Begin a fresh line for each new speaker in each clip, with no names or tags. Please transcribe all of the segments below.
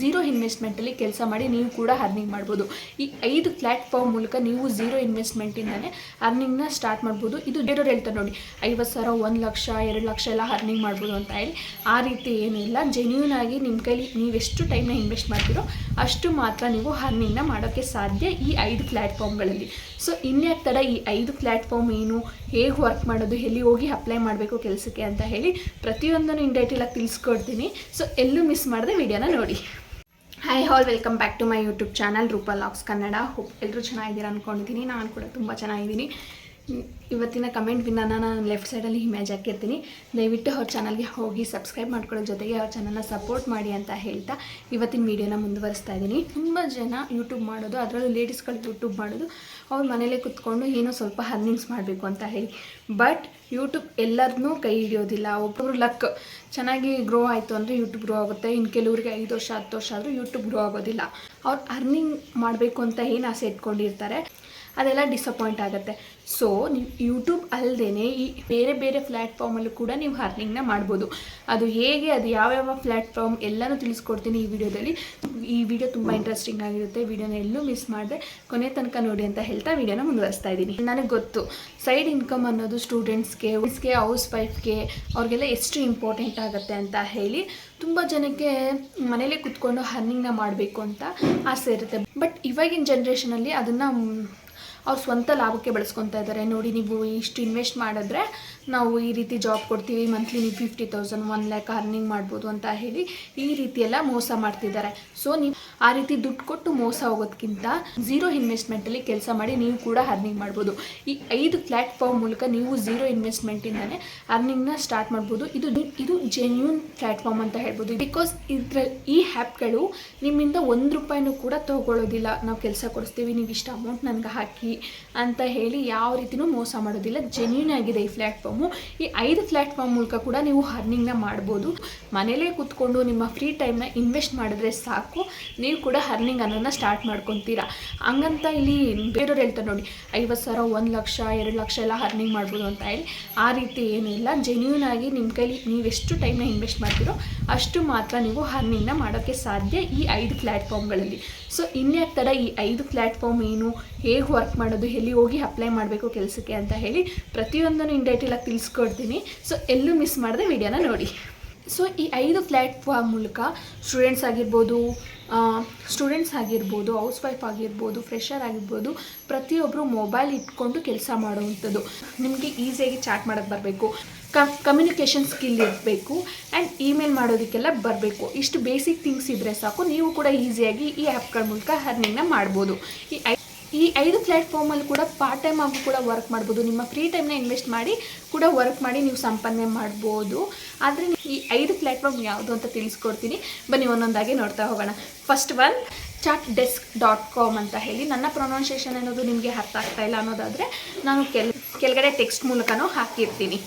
Zero ಇನ್ವೆಸ್ಟ್ಮೆಂಟಲ್ಲಿ ಕೆಲಸ ಮಾಡಿ ನೀವು ಕೂಡ ಅರ್ನಿಂಗ್ ಮಾಡ್ಬೋದು. ಈ ಐದು ಪ್ಲ್ಯಾಟ್ಫಾರ್ಮ್ ಮೂಲಕ ನೀವು ಝೀರೋ ಇನ್ವೆಸ್ಟ್ಮೆಂಟಿಂದಲೇ ಅರ್ನಿಂಗ್ನ ಸ್ಟಾರ್ಟ್ ಮಾಡ್ಬೋದು. ಇದು ಬೇರೆಯವ್ರು ಹೇಳ್ತಾರೆ ನೋಡಿ. ಐವತ್ತು ಸಾವಿರ, ಒಂದು ಲಕ್ಷ, ಎರಡು ಲಕ್ಷ ಎಲ್ಲ ಅರ್ನಿಂಗ್ ಮಾಡ್ಬೋದು ಅಂತ ಹೇಳಿ. ಆ ರೀತಿ ಏನಿಲ್ಲ ಜೆನ್ಯೂನ್ ಆಗಿ ನಿಮ್ಮ ಕೈಲಿ ನೀವು ಎಷ್ಟು ಟೈಮ್ನ ಇನ್ವೆಸ್ಟ್ ಮಾಡ್ತೀರೋ ಅಷ್ಟು ಮಾತ್ರ ನೀವು ಅರ್ನಿಂಗ್ನ ಮಾಡೋಕ್ಕೆ ಸಾಧ್ಯ ಈ ಐದು ಪ್ಲ್ಯಾಟ್ಫಾರ್ಮ್ಗಳಲ್ಲಿ ಸೊ ಇನ್ಯಾಕೆ ತಡ ಈ ಐದು ಪ್ಲ್ಯಾಟ್ಫಾರ್ಮ್ ಏನು, ಹೇಗೆ ವರ್ಕ್ ಮಾಡೋದು, ಎಲ್ಲಿ ಹೋಗಿ ಅಪ್ಲೈ ಮಾಡಬೇಕು ಕೆಲಸಕ್ಕೆ ಅಂತ ಹೇಳಿ ಪ್ರತಿಯೊಂದನ್ನು ಇನ್ ಡೈಟೇಲಾಗಿ ತಿಳಿಸ್ಕೊಡ್ತೀನಿ. ಸೊ ಎಲ್ಲೂ ಮಿಸ್ ಮಾಡದೆ ವಿಡಿಯೋನ ನೋಡಿ. Hi all welcome back to my YouTube channel Roopa LOX Kannada ಎಲ್ಲರೂ ಚೆನ್ನಾಗಿದ್ದೀರಾ ಅಂದ್ಕೊಂಡಿದ್ದೀನಿ ನಾನು ಕೂಡ ತುಂಬ ಚೆನ್ನಾಗಿದ್ದೀನಿ. ಇವತ್ತಿನ ಕಮೆಂಟ್ ವಿನ್ನ ನಾನು ಲೆಫ್ಟ್ ಸೈಡಲ್ಲಿ ಇಮೇಜ್ ಹಾಕಿರ್ತೀನಿ. ದಯವಿಟ್ಟು ಅವ್ರ ಚಾನಲ್ಗೆ ಹೋಗಿ ಸಬ್ಸ್ಕ್ರೈಬ್ ಮಾಡ್ಕೊಳ್ಳೋ ಜೊತೆಗೆ ಅವ್ರ ಚಾನಲ್ನ ಸಪೋರ್ಟ್ ಮಾಡಿ ಅಂತ ಹೇಳ್ತಾ ಇವತ್ತಿನ ವೀಡಿಯೋನ ಮುಂದುವರಿಸ್ತಾ ಇದ್ದೀನಿ. ತುಂಬ ಜನ ಯೂಟ್ಯೂಬ್ ಮಾಡೋದು, ಅದರಲ್ಲೂ ಲೇಡೀಸ್ಗಳು ಯೂಟ್ಯೂಬ್ ಮಾಡೋದು, ಅವ್ರ ಮನೇಲೇ ಕುತ್ಕೊಂಡು ಏನೋ ಸ್ವಲ್ಪ ಅರ್ನಿಂಗ್ಸ್ ಮಾಡಬೇಕು ಅಂತ ಹೇಳಿ. ಬಟ್ ಯೂಟ್ಯೂಬ್ ಎಲ್ಲರನ್ನೂ ಕೈ ಹಿಡಿಯೋದಿಲ್ಲ. ಒಬ್ಬೊಬ್ರು ಲಕ್ ಚೆನ್ನಾಗಿ ಗ್ರೋ ಆಯಿತು ಅಂದರೆ ಯೂಟ್ಯೂಬ್ ಗ್ರೋ ಆಗುತ್ತೆ. ಇನ್ನು ಕೆಲವ್ರಿಗೆ ಐದು ವರ್ಷ, ಹತ್ತು ವರ್ಷ ಆದರೂ ಯೂಟ್ಯೂಬ್ ಗ್ರೋ ಆಗೋದಿಲ್ಲ. ಅವ್ರು ಅರ್ನಿಂಗ್ ಮಾಡಬೇಕು ಅಂತ ಏನು ಆಸೆ ಇಟ್ಕೊಂಡಿರ್ತಾರೆ? ಅದೆಲ್ಲ ಡಿಸಪಾಯಿಂಟ್ ಆಗುತ್ತೆ. ಸೊ ನೀವು ಯೂಟ್ಯೂಬ್ ಅಲ್ಲದೇ ಈ ಬೇರೆ ಬೇರೆ ಪ್ಲ್ಯಾಟ್ಫಾರ್ಮಲ್ಲೂ ಕೂಡ ನೀವು ಅರ್ನಿಂಗ್ನ ಮಾಡ್ಬೋದು. ಅದು ಹೇಗೆ, ಅದು ಯಾವ್ಯಾವ ಪ್ಲ್ಯಾಟ್ಫಾರ್ಮ್ ಎಲ್ಲನೂ ತಿಳಿಸ್ಕೊಡ್ತೀನಿ ಈ ವಿಡಿಯೋದಲ್ಲಿ. ಈ ವಿಡಿಯೋ ತುಂಬ ಇಂಟ್ರೆಸ್ಟಿಂಗ್ ಆಗಿರುತ್ತೆ. ವಿಡಿಯೋನ ಎಲ್ಲೂ ಮಿಸ್ ಮಾಡಿದೆ. ಕೊನೆ ತನಕ ನೋಡಿ ಅಂತ ಹೇಳ್ತಾ ವಿಡಿಯೋನ ಮುಂದುವರಿಸ್ತಾ ಇದ್ದೀನಿ. ನನಗೆ ಗೊತ್ತು ಸೈಡ್ ಇನ್ಕಮ್ ಅನ್ನೋದು ಸ್ಟೂಡೆಂಟ್ಸ್ಗೆ ಗೆ ಹೌಸ್ ವೈಫ್ಗೆ ಅವ್ರಿಗೆಲ್ಲ ಎಷ್ಟು ಇಂಪಾರ್ಟೆಂಟ್ ಆಗುತ್ತೆ ಅಂತ ಹೇಳಿ ತುಂಬ ಜನಕ್ಕೆ ಮನೇಲೇ ಕುತ್ಕೊಂಡು ಅರ್ನಿಂಗ್ನ ಮಾಡಬೇಕು ಅಂತ ಆಸೆ ಇರುತ್ತೆ. ಬಟ್ ಇವಾಗಿನ ಜನ್ರೇಷನಲ್ಲಿ ಅದನ್ನು ಅವ್ರು ಸ್ವಂತ ಲಾಭಕ್ಕೆ ಬಳಸ್ಕೊತಾ ಇದ್ದಾರೆ. ನೋಡಿ, ನೀವು ಇಷ್ಟು ಇನ್ವೆಸ್ಟ್ ಮಾಡಿದ್ರೆ ನಾವು ಈ ರೀತಿ ಜಾಬ್ ಕೊಡ್ತೀವಿ ಮಂತ್ಲಿ ನೀವು fifty thousand one lakh earning ಮಾಡ್ಬೋದು ಅಂತ ಹೇಳಿ ಈ ರೀತಿಯೆಲ್ಲ ಮೋಸ ಮಾಡ್ತಿದ್ದಾರೆ. ಸೊ ನೀವು ಆ ರೀತಿ ದುಡ್ಡು ಕೊಟ್ಟು ಮೋಸ ಹೋಗೋದಕ್ಕಿಂತ ಝೀರೋ ಇನ್ವೆಸ್ಟ್ಮೆಂಟಲ್ಲಿ ಕೆಲಸ ಮಾಡಿ ನೀವು ಕೂಡ ಅರ್ನಿಂಗ್ ಮಾಡ್ಬೋದು. ಈ ಐದು ಪ್ಲ್ಯಾಟ್ಫಾರ್ಮ್ ಮೂಲಕ ನೀವು ಝೀರೋ ಇನ್ವೆಸ್ಟ್ಮೆಂಟಿಂದಲೇ ಅರ್ನಿಂಗ್ನ ಸ್ಟಾರ್ಟ್ ಮಾಡ್ಬೋದು. ಇದು ಇದು ಜೆನ್ಯೂನ್ ಪ್ಲ್ಯಾಟ್ಫಾರ್ಮ್ ಅಂತ ಹೇಳ್ಬೋದು. ಬಿಕಾಸ್ ಇದ್ರ, ಈ ಆ್ಯಪ್ಗಳು ನಿಮ್ಮಿಂದ ಒಂದು ರೂಪಾಯಿನೂ ಕೂಡ ತೊಗೊಳ್ಳೋದಿಲ್ಲ ನಾವು ಕೆಲಸ ಕೊಡಿಸ್ತೀವಿ, ನೀವು ಇಷ್ಟು ಅಮೌಂಟ್ ನನಗೆ ಹಾಕಿ ಅಂತ ಹೇಳಿ ಯಾವ ರೀತಿನೂ ಮೋಸ ಮಾಡೋದಿಲ್ಲ. ಜೆನ್ಯೂನ್ ಆಗಿದೆ ಈ ಪ್ಲ್ಯಾಟ್ಫಾರ್ಮು ಈ ಐದು ಪ್ಲ್ಯಾಟ್ಫಾರ್ಮ್ ಮೂಲಕ ಕೂಡ ನೀವು ಹರ್ನಿಂಗ್ನ ಮಾಡ್ಬೋದು. ಮನೇಲೇ ಕೂತ್ಕೊಂಡು ನಿಮ್ಮ ಫ್ರೀ ಟೈಮ್ನ ಇನ್ವೆಸ್ಟ್ ಮಾಡಿದ್ರೆ ಸಾಕು. ನೀವು ಕೂಡ ಹರ್ನಿಂಗ್ ಅನ್ನೋದನ್ನ ಸ್ಟಾರ್ಟ್ ಮಾಡ್ಕೊತೀರಾ. ಹಂಗಂತ ಇಲ್ಲಿ ಬೇರೆಯವ್ರು ಹೇಳ್ತಾರೆ ನೋಡಿ, ಐವತ್ತು ಸಾವಿರ, ಒಂದು ಲಕ್ಷ, ಎರಡು ಲಕ್ಷ ಎಲ್ಲ ಹರ್ನಿಂಗ್ ಮಾಡ್ಬೋದು ಅಂತ ಹೇಳಿ. ಆ ರೀತಿ ಏನಿಲ್ಲ ಜೆನ್ಯೂನ್ ಆಗಿ ನಿಮ್ಮ ಕೈಲಿ ನೀವು ಎಷ್ಟು ಟೈಮ್ನ ಇನ್ವೆಸ್ಟ್ ಮಾಡ್ತೀರೋ ಅಷ್ಟು ಮಾತ್ರ ನೀವು ಹರ್ನಿಂಗ್ನ ಮಾಡೋಕ್ಕೆ ಸಾಧ್ಯ ಈ ಐದು ಪ್ಲ್ಯಾಟ್ಫಾರ್ಮ್ಗಳಲ್ಲಿ ಸೊ ಇನ್ಯಾಕೆ ತಡ ಈ ಐದು ಪ್ಲ್ಯಾಟ್ಫಾರ್ಮ್ ಏನು? ಹೇಗೆ ವರ್ಕ್ ಮಾಡೋದು, ಎಲ್ಲಿ ಹೋಗಿ ಅಪ್ಲೈ ಮಾಡಬೇಕು ಕೆಲಸಕ್ಕೆ ಅಂತ ಹೇಳಿ ಪ್ರತಿಯೊಂದನ್ನು ಇನ್ ಡೈಟೇಲಾಗಿ ತಿಳಿಸ್ಕೊಡ್ತೀನಿ. ಸೊ ಎಲ್ಲೂ ಮಿಸ್ ಮಾಡದೆ ವಿಡಿಯೋನ ನೋಡಿ. ಸೊ ಈ ಐದು ಪ್ಲ್ಯಾಟ್ಫಾರ್ಮ್ ಮೂಲಕ ಸ್ಟೂಡೆಂಟ್ಸ್ ಆಗಿರ್ಬೋದು ಸ್ಟೂಡೆಂಟ್ಸ್ ಆಗಿರ್ಬೋದು ಹೌಸ್ ವೈಫ್ ಆಗಿರ್ಬೋದು ಫ್ರೆಷರ್ ಆಗಿರ್ಬೋದು ಪ್ರತಿಯೊಬ್ಬರು ಮೊಬೈಲ್ ಇಟ್ಕೊಂಡು ಕೆಲಸ ಮಾಡುವಂಥದ್ದು. ನಿಮಗೆ ಈಸಿಯಾಗಿ ಚಾಟ್ ಮಾಡೋಕ್ಕೆ ಬರಬೇಕು. ಕ ಕಮ್ಯುನಿಕೇಷನ್ ಸ್ಕಿಲ್ ಇರಬೇಕು. ಆ್ಯಂಡ್ ಇಮೇಲ್ ಮಾಡೋದಕ್ಕೆಲ್ಲ ಬರಬೇಕು. ಇಷ್ಟು ಬೇಸಿಕ್ ಥಿಂಗ್ಸ್ ಇದ್ದರೆ ಸಾಕು. ನೀವು ಕೂಡ ಈಸಿಯಾಗಿ ಈ ಆ್ಯಪ್ಗಳ ಮೂಲಕ ಅರ್ನಿಂಗ್ನ ಮಾಡ್ಬೋದು. ಈ ಐ ಈ ಐದು ಪ್ಲ್ಯಾಟ್ಫಾರ್ಮಲ್ಲಿ ಕೂಡ ಪಾರ್ಟ್ ಟೈಮ್ ಆಗೂ ಕೂಡ ವರ್ಕ್ ಮಾಡ್ಬೋದು. ನಿಮ್ಮ ಫ್ರೀ ಟೈಮ್ನ ಇನ್ವೆಸ್ಟ್ ಮಾಡಿ ಕೂಡ ವರ್ಕ್ ಮಾಡಿ ನೀವು ಸಂಪಾದನೆ ಮಾಡ್ಬೋದು. ಆದರೆ ಈ ಐದು ಪ್ಲ್ಯಾಟ್ಫಾರ್ಮ್ ಯಾವುದು ಅಂತ ತಿಳಿಸ್ಕೊಡ್ತೀನಿ. ಬನ್ನಿ ಒಂದೊಂದಾಗಿ ನೋಡ್ತಾ ಹೋಗೋಣ. First one chat desk dot com ಅಂತ ಹೇಳಿ. ನನ್ನ ಪ್ರೊನೌನ್ಸಿಯೇಷನ್ ಅನ್ನೋದು ನಿಮಗೆ ಅರ್ಥ ಆಗ್ತಾ ಇಲ್ಲ ಅನ್ನೋದಾದರೆ ನಾನು ಕೆಲ್, ಕೆಳಗಡೆ ಟೆಕ್ಸ್ಟ್ ಮೂಲಕನೂ ಹಾಕಿರ್ತೀನಿ.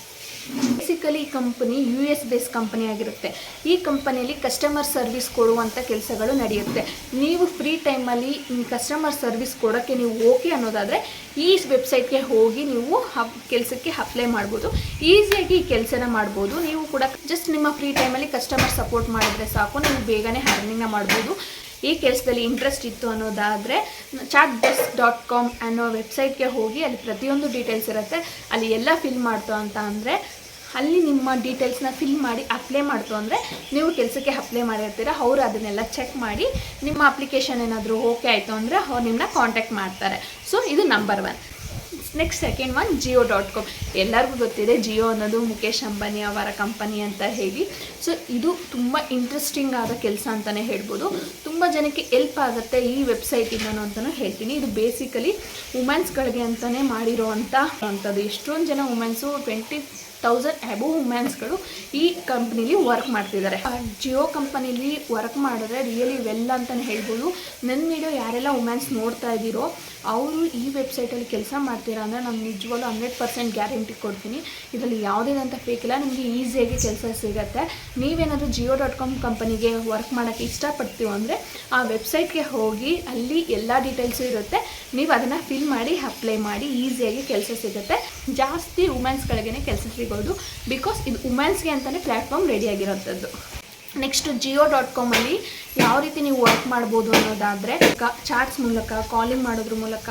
ಬೇಸಿಕಲಿ ಈ company U S base company ಆಗಿರುತ್ತೆ. ಈ ಕಂಪನಿಯಲ್ಲಿ ಕಸ್ಟಮರ್ ಸರ್ವಿಸ್ ಕೊಡುವಂಥ ಕೆಲಸಗಳು ನಡೆಯುತ್ತೆ. ನೀವು ಫ್ರೀ ಟೈಮಲ್ಲಿ ಕಸ್ಟಮರ್ ಸರ್ವಿಸ್ ಕೊಡೋಕ್ಕೆ ನೀವು ಓಕೆ ಅನ್ನೋದಾದರೆ ಈ ವೆಬ್ಸೈಟ್ಗೆ ಹೋಗಿ ನೀವು ಕೆಲಸಕ್ಕೆ ಅಪ್ಲೈ ಮಾಡ್ಬೋದು. ಈಸಿಯಾಗಿ ಈ ಕೆಲಸನ ಮಾಡ್ಬೋದು. ನೀವು ಕೂಡ ಜಸ್ಟ್ ನಿಮ್ಮ ಫ್ರೀ ಟೈಮಲ್ಲಿ ಕಸ್ಟಮರ್ ಸಪೋರ್ಟ್ ಮಾಡಿದ್ರೆ ಸಾಕು. ನೀವು ಬೇಗನೆ ಅರ್ನಿಂಗ್ನ ಮಾಡ್ಬೋದು. ಈ ಕೆಲಸದಲ್ಲಿ ಇಂಟ್ರೆಸ್ಟ್ ಇತ್ತು ಅನ್ನೋದಾದರೆ ಚಾಟ್ ಡೆಸ್ಕ್ ಡಾಟ್ ಕಾಮ್ ಅನ್ನೋ ವೆಬ್ಸೈಟ್ಗೆ ಹೋಗಿ ಅಲ್ಲಿ ಪ್ರತಿಯೊಂದು ಡೀಟೇಲ್ಸ್ ಇರುತ್ತೆ. ಅಲ್ಲಿ ಎಲ್ಲ ಫಿಲ್ ಮಾಡ್ತು ಅಂತ ಅಂದರೆ ಅಲ್ಲಿ ನಿಮ್ಮ ಡೀಟೇಲ್ಸ್ನ ಫಿಲ್ ಮಾಡಿ ಅಪ್ಲೈ ಮಾಡ್ತು ಅಂದರೆ ನೀವು ಕೆಲಸಕ್ಕೆ ಅಪ್ಲೈ ಮಾಡಿರ್ತೀರ. ಅವರು ಅದನ್ನೆಲ್ಲ ಚೆಕ್ ಮಾಡಿ ನಿಮ್ಮ ಅಪ್ಲಿಕೇಶನ್ ಏನಾದರೂ ಓಕೆ ಆಯಿತು ಅಂದರೆ ಅವ್ರು ನಿಮ್ಮನ್ನ ಕಾಂಟ್ಯಾಕ್ಟ್ ಮಾಡ್ತಾರೆ. ಸೊ ಇದು number one next second one Jio dot com ಎಲ್ಲರಿಗೂ ಗೊತ್ತಿದೆ ಜಿಯೋ ಅನ್ನೋದು ಮುಖೇಶ್ ಅಂಬಾನಿ ಅವರ ಕಂಪನಿ ಅಂತ ಹೇಳಿ. ಸೊ ಇದು ತುಂಬ ಇಂಟ್ರೆಸ್ಟಿಂಗ್ ಆದ ಕೆಲಸ ಅಂತಲೇ ಹೇಳ್ಬೋದು. ತುಂಬ ಜನಕ್ಕೆ ಎಲ್ಪ್ ಆಗುತ್ತೆ ಈ ವೆಬ್ಸೈಟಿಂದನೂ ಅಂತಲೂ ಹೇಳ್ತೀನಿ. ಇದು ಬೇಸಿಕಲಿ ವುಮೆನ್ಸ್ಗಳಿಗೆ ಅಂತಲೇ ಮಾಡಿರೋ ಅಂಥ ಅಂಥದ್ದು. ಎಷ್ಟೊಂದು ಜನ ವುಮೆನ್ಸು ಟ್ವೆಂಟಿ ತೌಸಂಡ್ ಅಬೋ ವುಮೆನ್ಸ್ಗಳು ಈ ಕಂಪ್ನಿಲಿ ವರ್ಕ್ ಮಾಡ್ತಿದ್ದಾರೆ. ಜಿಯೋ ಕಂಪನಿಲಿ ವರ್ಕ್ ಮಾಡಿದ್ರೆ ರಿಯಲಿ ವೆಲ್ ಅಂತಲೇ ಹೇಳ್ಬೋದು. ನನ್ನ ವಿಡಿಯೋ ಯಾರೆಲ್ಲ ವುಮೆನ್ಸ್ ನೋಡ್ತಾ ಇದ್ದೀರೋ, ಅವರು ಈ ವೆಬ್ಸೈಟಲ್ಲಿ ಕೆಲಸ ಮಾಡ್ತೀರಾ ಅಂದರೆ ನಾನು ನಿಜವಾಗ್ಲೂ ಹಂಡ್ರೆಡ್ ಪರ್ಸೆಂಟ್ ಗ್ಯಾರಂಟಿ ಕೊಡ್ತೀನಿ. ಇದರಲ್ಲಿ ಯಾವುದೇನಂತ ಫೇಕ್ ಇಲ್ಲ ನಿಮಗೆ ಈಸಿಯಾಗಿ ಕೆಲಸ ಸಿಗುತ್ತೆ. ನೀವೇನಾದರೂ ಜಿಯೋ ಡಾಟ್ ಕಾಮ್ ಕಂಪನಿಗೆ ವರ್ಕ್ ಮಾಡೋಕ್ಕೆ ಇಷ್ಟಪಡ್ತೀವಿ ಅಂದರೆ ಆ ವೆಬ್ಸೈಟ್ಗೆ ಹೋಗಿ ಅಲ್ಲಿ ಎಲ್ಲ ಡೀಟೇಲ್ಸು ಇರುತ್ತೆ. ನೀವು ಅದನ್ನು ಫಿಲ್ ಮಾಡಿ ಅಪ್ಲೈ ಮಾಡಿ ಈಸಿಯಾಗಿ ಕೆಲಸ ಸಿಗುತ್ತೆ. ಜಾಸ್ತಿ ವುಮೆನ್ಸ್ಗಳಿಗೆ ಕೆಲಸ ಸಿಗೋದು ಬಿಕಾಸ್ ಇದು ವುಮೆನ್ಸ್ಗೆ ಅಂತಲೇ ಪ್ಲ್ಯಾಟ್ಫಾರ್ಮ್ ರೆಡಿ ಆಗಿರೋಂಥದ್ದು. ನೆಕ್ಸ್ಟ್ ಜಿಯೋ ಡಾಟ್ ಕಾಮಲ್ಲಿ ಯಾವ ರೀತಿ ನೀವು ವರ್ಕ್ ಮಾಡ್ಬೋದು ಅನ್ನೋದಾದರೆ ಚಾಟ್ಸ್ ಮೂಲಕ ಕಾಲಿಂಗ್ ಮಾಡೋದ್ರ ಮೂಲಕ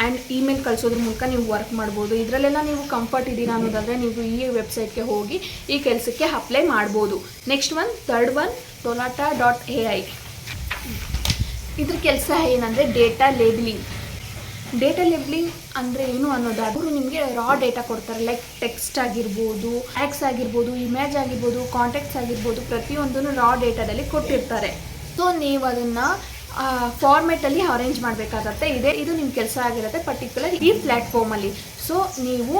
ಆ್ಯಂಡ್ ಇಮೇಲ್ ಕಳಿಸೋದ್ರ ಮೂಲಕ ನೀವು ವರ್ಕ್ ಮಾಡ್ಬೋದು. ಇದರಲ್ಲೆಲ್ಲ ನೀವು ಕಂಫರ್ಟ್ ಇದ್ದೀರಾ ಅನ್ನೋದಾದರೆ ನೀವು ಈ ವೆಬ್ಸೈಟ್ಗೆ ಹೋಗಿ ಈ ಕೆಲಸಕ್ಕೆ ಅಪ್ಲೈ ಮಾಡ್ಬೋದು. Next one third one Toloka dot A I ಇದ್ರ ಕೆಲಸ ಏನಂದರೆ ಡೇಟಾ ಲೇಬಲಿಂಗ್ ಡೇಟಾ ಲೇಬಲಿಂಗ್ ಅಂದರೆ ಏನು ಅನ್ನೋದಾದ್ರೆ ನಿಮಗೆ ರಾ ಡೇಟಾ ಕೊಡ್ತಾರೆ ಲೈಕ್ ಟೆಕ್ಸ್ಟ್ ಆಗಿರ್ಬೋದು ಆ್ಯಕ್ಸ್ ಆಗಿರ್ಬೋದು ಇಮೇಜ್ ಆಗಿರ್ಬೋದು ಕಾಂಟ್ಯಾಕ್ಟ್ಸ್ ಆಗಿರ್ಬೋದು, ಪ್ರತಿಯೊಂದನ್ನು ರಾ ಡೇಟಾದಲ್ಲಿ ಕೊಟ್ಟಿರ್ತಾರೆ. ಸೊ ನೀವು ಅದನ್ನು ಫಾರ್ಮೆಟಲ್ಲಿ ಅರೇಂಜ್ ಮಾಡಬೇಕಾಗತ್ತೆ. ಇದೆ, ಇದು ನಿಮ್ಮ ಕೆಲಸ ಆಗಿರುತ್ತೆ ಪರ್ಟಿಕ್ಯುಲರ್ ಈ ಪ್ಲ್ಯಾಟ್ಫಾರ್ಮಲ್ಲಿ ಸೊ ನೀವು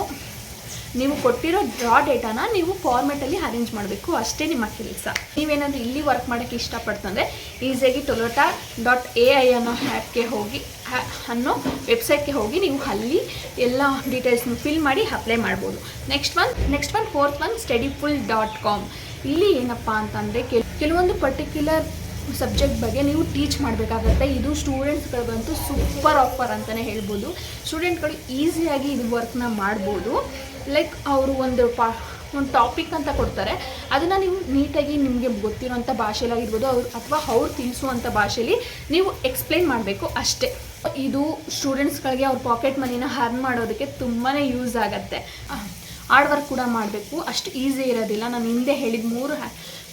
ನೀವು ಕೊಟ್ಟಿರೋ ರಾ ಡೇಟಾನ ನೀವು ಫಾರ್ಮೆಟಲ್ಲಿ ಅರೇಂಜ್ ಮಾಡಬೇಕು. ಅಷ್ಟೇ ನಿಮ್ಮ ಕೆಲಸ. ನೀವೇನಾದರೂ ಇಲ್ಲಿ ವರ್ಕ್ ಮಾಡೋಕ್ಕೆ ಇಷ್ಟಪಡ್ತಂದರೆ, ಈಸಿಯಾಗಿ ಟೊಲೋಟಾ ಡಾಟ್ ಎ ಐ ಅನ್ನೋ ಆ್ಯಪ್ಗೆ ಹೋಗಿ ಅನ್ನೋ ವೆಬ್ಸೈಟ್ಗೆ ಹೋಗಿ ನೀವು ಅಲ್ಲಿ ಎಲ್ಲ ಡೀಟೇಲ್ಸ್ನ ಫಿಲ್ ಮಾಡಿ ಅಪ್ಲೈ ಮಾಡ್ಬೋದು. Next one next one fourth one study full dot com ಇಲ್ಲಿ ಏನಪ್ಪ ಅಂತಂದರೆ ಕೆಲವೊಂದು ಪರ್ಟಿಕ್ಯುಲರ್ ಸಬ್ಜೆಕ್ಟ್ ಬಗ್ಗೆ ನೀವು ಟೀಚ್ ಮಾಡಬೇಕಾಗತ್ತೆ. ಇದು ಸ್ಟೂಡೆಂಟ್ಸ್ಗಳಿಗಂತೂ ಸೂಪರ್ ಆಫರ್ ಅಂತಲೇ ಹೇಳ್ಬೋದು. ಸ್ಟೂಡೆಂಟ್ಗಳು ಈಸಿಯಾಗಿ ಇದು ವರ್ಕ್ನ ಮಾಡ್ಬೋದು. ಲೈಕ್ ಅವರು ಒಂದು ಪಾ, ಒಂದು ಟಾಪಿಕ್ ಅಂತ ಕೊಡ್ತಾರೆ. ಅದನ್ನು ನೀವು ನೀಟಾಗಿ ನಿಮಗೆ ಗೊತ್ತಿರೋಂಥ ಭಾಷೆಲಾಗಿರ್ಬೋದು ಅವ್ರು ಅಥವಾ ಅವ್ರು ತಿಳಿಸುವಂಥ ಭಾಷೆಯಲ್ಲಿ ನೀವು ಎಕ್ಸ್ಪ್ಲೈನ್ ಮಾಡಬೇಕು ಅಷ್ಟೇ. ಇದು ಸ್ಟೂಡೆಂಟ್ಸ್ಗಳಿಗೆ ಅವ್ರ ಪಾಕೆಟ್ ಮನಿನ ಹರ್ನ್ ಮಾಡೋದಕ್ಕೆ ತುಂಬಾ ಯೂಸ್ ಆಗುತ್ತೆ. ಹಾರ್ಡ್ ವರ್ಕ್ ಕೂಡ ಮಾಡಬೇಕು. ಅಷ್ಟು ಈಸಿ ಇರೋದಿಲ್ಲ. ನಾನು ಹಿಂದೆ ಹೇಳಿದ ಮೂರು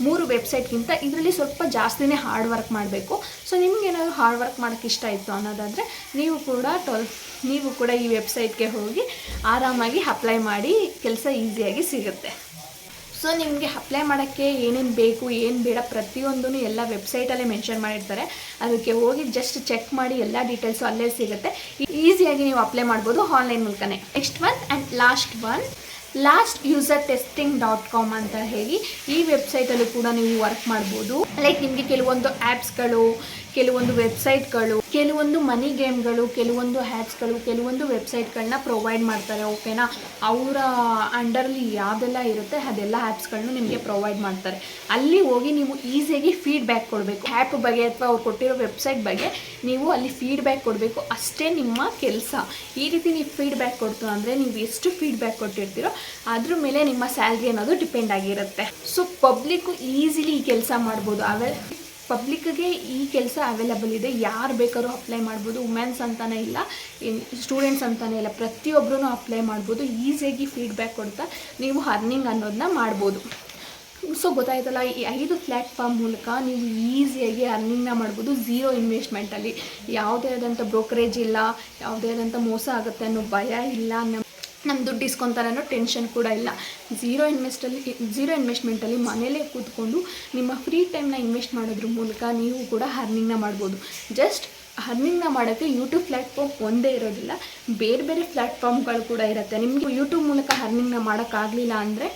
ಮೂರು ವೆಬ್ಸೈಟ್ಗಿಂತ ಇದರಲ್ಲಿ ಸ್ವಲ್ಪ ಜಾಸ್ತಿನೇ ಹಾರ್ಡ್ ವರ್ಕ್ ಮಾಡಬೇಕು. ಸೊ ನಿಮಗೇನಾದರೂ ಹಾರ್ಡ್ ವರ್ಕ್ ಮಾಡೋಕ್ಕೆ ಇಷ್ಟ ಇತ್ತು ಅನ್ನೋದಾದರೆ, ನೀವು ಕೂಡ ಟ್ವೆಲ್ ನೀವು ಕೂಡ ಈ ವೆಬ್ಸೈಟ್ಗೆ ಹೋಗಿ ಆರಾಮಾಗಿ ಅಪ್ಲೈ ಮಾಡಿ, ಕೆಲಸ ಈಸಿಯಾಗಿ ಸಿಗುತ್ತೆ. ಸೊ ನಿಮಗೆ ಅಪ್ಲೈ ಮಾಡೋಕ್ಕೆ ಏನೇನು ಬೇಕು, ಏನು ಬೇಡ ಪ್ರತಿಯೊಂದೂ ಎಲ್ಲ ವೆಬ್ಸೈಟಲ್ಲೇ ಮೆನ್ಷನ್ ಮಾಡಿರ್ತಾರೆ. ಅದಕ್ಕೆ ಹೋಗಿ ಜಸ್ಟ್ ಚೆಕ್ ಮಾಡಿ ಎಲ್ಲ ಡೀಟೇಲ್ಸು ಅಲ್ಲೇ ಸಿಗುತ್ತೆ. ಈಸಿಯಾಗಿ ನೀವು ಅಪ್ಲೈ ಮಾಡ್ಬೋದು ಆನ್ಲೈನ್ ಮೂಲಕನೇ. Next one and last one last user testing dot com ಅಂತ ಹೇಳಿ ಈ ವೆಬ್ಸೈಟಲ್ಲೂ ಕೂಡ ನೀವು ವರ್ಕ್ ಮಾಡ್ಬೋದು. ಲೈಕ್ ನಿಮಗೆ ಕೆಲವೊಂದು ಆ್ಯಪ್ಸ್ಗಳು ಕೆಲವೊಂದು ವೆಬ್ಸೈಟ್ಗಳು ಕೆಲವೊಂದು ಮನಿ ಗೇಮ್ಗಳು ಕೆಲವೊಂದು ಹ್ಯಾಪ್ಸ್ಗಳು ಕೆಲವೊಂದು ವೆಬ್ಸೈಟ್ಗಳನ್ನ ಪ್ರೊವೈಡ್ ಮಾಡ್ತಾರೆ ಓಕೆನಾ ಅವರ ಅಂಡರ್ಲಿ ಯಾವುದೆಲ್ಲ ಇರುತ್ತೆ, ಅದೆಲ್ಲ ಆ್ಯಪ್ಸ್ಗಳನ್ನ ನಿಮಗೆ ಪ್ರೊವೈಡ್ ಮಾಡ್ತಾರೆ. ಅಲ್ಲಿ ಹೋಗಿ ನೀವು ಈಸಿಯಾಗಿ ಫೀಡ್ಬ್ಯಾಕ್ ಕೊಡಬೇಕು. ಆ್ಯಪ್ ಬಗ್ಗೆ ಅಥವಾ ಅವ್ರು ಕೊಟ್ಟಿರೋ ವೆಬ್ಸೈಟ್ ಬಗ್ಗೆ ನೀವು ಅಲ್ಲಿ ಫೀಡ್ಬ್ಯಾಕ್ ಕೊಡಬೇಕು. ಅಷ್ಟೇ ನಿಮ್ಮ ಕೆಲಸ. ಈ ರೀತಿ ನೀವು ಫೀಡ್ಬ್ಯಾಕ್ ಕೊಡ್ತು ಅಂದರೆ ನೀವು ಎಷ್ಟು ಫೀಡ್ಬ್ಯಾಕ್ ಕೊಟ್ಟಿರ್ತೀರೋ, ಅದ್ರ ಮೇಲೆ ನಿಮ್ಮ ಸ್ಯಾಲ್ರಿ ಅನ್ನೋದು ಡಿಪೆಂಡ್ ಆಗಿರುತ್ತೆ. ಸೊ ಪಬ್ಲಿಕ್ಕು ಈಸಿಲಿ ಈ ಕೆಲಸ ಮಾಡ್ಬೋದು. ಅವೇ ಪಬ್ಲಿಕ್ಗೆ ಈ ಕೆಲಸ ಅವೈಲಬಲ್ ಇದೆ. ಯಾರು ಬೇಕಾದ್ರೂ ಅಪ್ಲೈ ಮಾಡ್ಬೋದು. ವುಮೆನ್ಸ್ ಅಂತಲೇ ಇಲ್ಲ ಸ್ಟೂಡೆಂಟ್ಸ್ ಅಂತಲೇ ಇಲ್ಲ. ಪ್ರತಿಯೊಬ್ಬರೂ ಅಪ್ಲೈ ಮಾಡ್ಬೋದು. ಈಸಿಯಾಗಿ ಫೀಡ್ಬ್ಯಾಕ್ ಕೊಡ್ತಾ ನೀವು ಅರ್ನಿಂಗ್ ಅನ್ನೋದನ್ನ ಮಾಡ್ಬೋದು. ಸೊ ಗೊತ್ತಾಯ್ತಲ್ಲ, ಈ ಐದು ಪ್ಲ್ಯಾಟ್ಫಾರ್ಮ್ ಮೂಲಕ ನೀವು ಈಸಿಯಾಗಿ ಅರ್ನಿಂಗ್ನ ಮಾಡ್ಬೋದು ಝೀರೋ ಇನ್ವೆಸ್ಟ್ಮೆಂಟಲ್ಲಿ ಯಾವುದೇ ಆದಂಥ ಬ್ರೋಕರೇಜ್ ಇಲ್ಲ, ಯಾವುದೇ ಆದಂಥ ಮೋಸ ಆಗುತ್ತೆ ಅನ್ನೋ ಭಯ ಇಲ್ಲ ನಮ್ಮ ನಮ್ಮ ದುಡ್ಡು ಇಸ್ಕೊತಾರೆ ಅನ್ನೋ ಟೆನ್ಷನ್ ಕೂಡ ಇಲ್ಲ. ಝೀರೋ ಇನ್ವೆಸ್ಟಲ್ಲಿ ಝೀರೋ ಇನ್ವೆಸ್ಟ್ಮೆಂಟಲ್ಲಿ ಮನೇಲೇ ಕೂತ್ಕೊಂಡು ನಿಮ್ಮ ಫ್ರೀ ಟೈಮ್ನ ಇನ್ವೆಸ್ಟ್ ಮಾಡೋದ್ರ ಮೂಲಕ ನೀವು ಕೂಡ ಅರ್ನಿಂಗ್ನ ಮಾಡ್ಬೋದು. ಜಸ್ಟ್ ಅರ್ನಿಂಗ್ನ ಮಾಡೋಕ್ಕೆ ಯೂಟ್ಯೂಬ್ ಪ್ಲ್ಯಾಟ್ಫಾರ್ಮ್ ಒಂದೇ ಇರೋದಿಲ್ಲ. ಬೇರೆ ಬೇರೆ ಪ್ಲ್ಯಾಟ್ಫಾರ್ಮ್ಗಳು ಕೂಡ ಇರುತ್ತೆ. ನಿಮಗೆ ಯೂಟ್ಯೂಬ್ ಮೂಲಕ ಅರ್ನಿಂಗ್ನ ಮಾಡೋಕ್ಕಾಗಲಿಲ್ಲ ಅಂದರೆ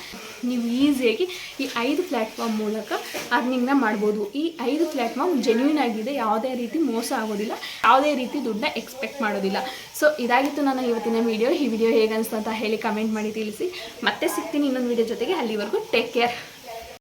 ನೀವು ಈಸಿಯಾಗಿ ಈ ಐದು ಪ್ಲ್ಯಾಟ್ಫಾರ್ಮ್ ಮೂಲಕ ಅರ್ನಿಂಗ್ನ ಮಾಡ್ಬೋದು. ಈ ಐದು ಪ್ಲ್ಯಾಟ್ಫಾರ್ಮ್ ಜೆನ್ಯೂನ್ ಆಗಿದೆ. ಯಾವುದೇ ರೀತಿ ಮೋಸ ಆಗೋದಿಲ್ಲ. ಯಾವುದೇ ರೀತಿ ದುಡ್ಡನ್ನ ಎಕ್ಸ್ಪೆಕ್ಟ್ ಮಾಡೋದಿಲ್ಲ. ಸೊ ಇದಾಗಿತ್ತು ನನ್ನ ಇವತ್ತಿನ ವಿಡಿಯೋ ಈ ವಿಡಿಯೋ ಹೇಗೆ ಅಂತ ಹೇಳಿ ಕಮೆಂಟ್ ಮಾಡಿ ತಿಳಿಸಿ. ಮತ್ತೆ ಸಿಗ್ತೀನಿ ಇನ್ನೊಂದು ವಿಡಿಯೋ ಜೊತೆಗೆ. ಅಲ್ಲಿವರೆಗೂ ಟೇಕ್ ಕೇರ್